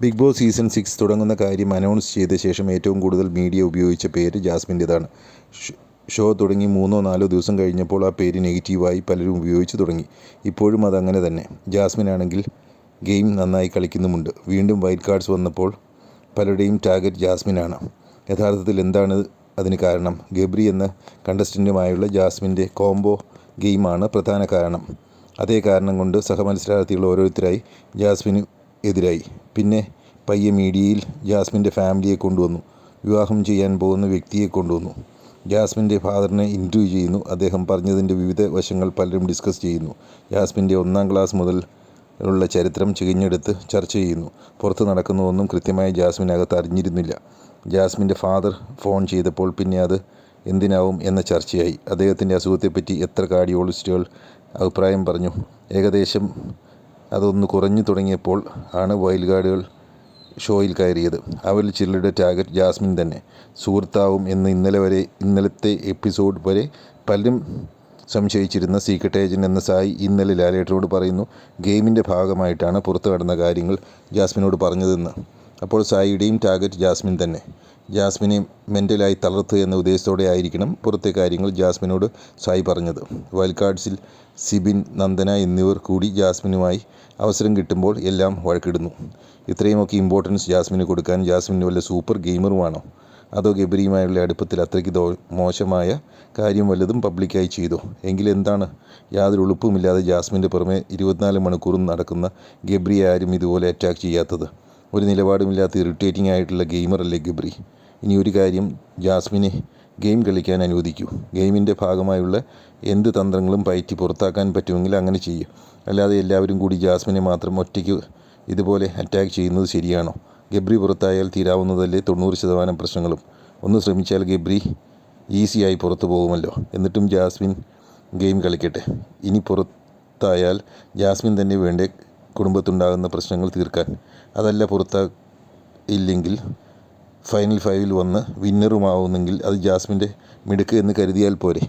Big boss season six തുടങ്ങുന്ന കാര്യം announce ചെയ്ത ശേഷം ഏറ്റവും കൂടുതൽ മീഡിയ ഉപയോഗിച്ച പേര് ജാസ്മിന്റേതാണ്. ഷോ തുടങ്ങി മൂന്നോ നാലോ ദിവസം കഴിഞ്ഞപ്പോൾ ആ പേര് നെഗറ്റീവായി പലരും ഉപയോഗിച്ച് തുടങ്ങി. ഇപ്പോഴും അതങ്ങനെ തന്നെ. ജാസ്മിൻ ആണെങ്കിൽ ഗെയിം നന്നായി കളിക്കുന്നുമുണ്ട്. വീണ്ടും വൈറ്റ് കാർഡ്സ് വന്നപ്പോൾ പലരുടെയും ടാർഗറ്റ് ജാസ്മിനാണ്. യഥാർത്ഥത്തിൽ എന്താണ് അതിന് കാരണം? ഗബ്രി എന്ന കണ്ടസ്റ്റന്റുമായുള്ള ജാസ്മിന്റെ കോംബോ ഗെയിമാണ് പ്രധാന കാരണം. അതേ കാരണം കൊണ്ട് സഹമത്സരാർത്ഥികൾ ഓരോരുത്തരായി ജാസ്മിന് എതിരായി. പിന്നെ പയ്യെ മീഡിയയിൽ ജാസ്മിന്റെ ഫാമിലിയെ കൊണ്ടുവന്നു. വിവാഹം ചെയ്യാൻ പോകുന്ന വ്യക്തിയെ കൊണ്ടുവന്നു. ജാസ്മിന്റെ ഫാദറിനെ ഇന്റർവ്യൂ ചെയ്യുന്നു. അദ്ദേഹം പറഞ്ഞതിന്റെ വിവിധ വശങ്ങൾ പലരും ഡിസ്കസ് ചെയ്യുന്നു. ജാസ്മിന്റെ ഒന്നാം ക്ലാസ് മുതൽ ഉള്ള ചരിത്രം ചികഞ്ഞെടുത്ത് ചർച്ച ചെയ്യുന്നു. പുറത്ത് നടക്കുന്നതൊന്നും കൃത്യമായി ജാസ്മിനകത്ത് അറിഞ്ഞിരുന്നില്ല. ജാസ്മിന്റെ ഫാദർ ഫോൺ ചെയ്തപ്പോൾ പിന്നെ അത് എന്തിനാവും എന്ന ചർച്ചയായി. അദ്ദേഹത്തിന്റെ അസുഖത്തെപ്പറ്റി എത്ര കാർഡിയോളജിസ്റ്റുകൾ അഭിപ്രായം പറഞ്ഞു. ഏകദേശം അതൊന്ന് കുറഞ്ഞു തുടങ്ങിയപ്പോൾ ആണ് വൈൽഡ് ഗാർഡുകൾ ഷോയിൽ കയറിയത്. അവരിൽ ചിലരുടെ ടാർഗറ്റ് ജാസ്മിൻ തന്നെ. സുഹൃത്താവും എന്ന് ഇന്നലെ വരെ ഇന്നലത്തെ എപ്പിസോഡ് വരെ പലരും സംശയിച്ചിരുന്ന സീക്രട്ട് ഏജന്റ് എന്ന സായി ഇന്നലെ ലാലേട്ടനോട് പറയുന്നു ഗെയിമിന്റെ ഭാഗമായിട്ടാണ് പുറത്തു കടന്ന കാര്യങ്ങൾ ജാസ്മിനോട് പറഞ്ഞതെന്ന്. അപ്പോൾ സായിയുടെയും ടാർഗറ്റ് ജാസ്മിൻ തന്നെ. ജാസ്മിനെ മെന്റലായി തളർത്തുക എന്ന ഉദ്ദേശത്തോടെ ആയിരിക്കണം പുറത്തെ കാര്യങ്ങൾ ജാസ്മിനോട് സായി പറഞ്ഞത്. വൈൽഡ് സിബിൻ നന്ദന എന്നിവർ കൂടി ജാസ്മിനുമായി അവസരം കിട്ടുമ്പോൾ എല്ലാം വഴക്കിടുന്നു. ഇത്രയുമൊക്കെ ഇമ്പോർട്ടൻസ് ജാസ്മിന് കൊടുക്കാൻ ജാസ്മിൻ വല്ല സൂപ്പർ ഗെയിമറുമാണോ അതോ ഗബരിയുമായുള്ള അടുപ്പത്തിൽ അത്രയ്ക്ക് ദോ മോശമായ കാര്യം വല്ലതും പബ്ലിക്കായി ചെയ്തു? എങ്കിലെന്താണ് യാതൊരു ഉളുപ്പുമില്ലാതെ ജാസ്മിന്റെ പുറമെ ഇരുപത്തിനാല് മണിക്കൂറും നടക്കുന്ന ഗബ്രിയെ ആരും ഇതുപോലെ അറ്റാക്ക് ചെയ്യാത്തത്? ഒരു നിലപാടുമില്ലാത്ത ഇറിറ്റേറ്റിംഗ് ആയിട്ടുള്ള ഗെയിമറല്ലേ ഗബ്രി? ഇനി ഒരു കാര്യം ജാസ്മിനെ ഗെയിം കളിക്കാൻ അനുവദിക്കൂ. ഗെയിമിന്റെ ഭാഗമായുള്ള എന്ത് തന്ത്രങ്ങളും പയറ്റി പുറത്താക്കാൻ പറ്റുമെങ്കിൽ അങ്ങനെ ചെയ്യും. അല്ലാതെ എല്ലാവരും കൂടി ജാസ്മിനെ മാത്രം ഒറ്റയ്ക്ക് ഇതുപോലെ അറ്റാക്ക് ചെയ്യുന്നത് ശരിയാണോ? ഗബ്രി പുറത്തായാൽ തീരാവുന്നതല്ലേ തൊണ്ണൂറ് ശതമാനം പ്രശ്നങ്ങളും? ഒന്ന് ശ്രമിച്ചാൽ ഗബ്രി ഈസിയായി പുറത്തു പോകുമല്ലോ. എന്നിട്ടും ജാസ്മിൻ ഗെയിം കളിക്കട്ടെ. ഇനി പുറത്തായാൽ ജാസ്മിൻ തന്നെ വേണ്ടേ കുടുംബത്തുണ്ടാകുന്ന പ്രശ്നങ്ങൾ തീർക്കാൻ അതല്ല പുറത്താ ഇല്ലെങ്കിൽ ഫൈനൽ ഫൈവിൽ വന്ന് വിന്നറുമാവുന്നെങ്കിൽ അത് ജാസ്മിന്റെ മിടുക്ക് എന്ന് കരുതിയാൽ പോരെ.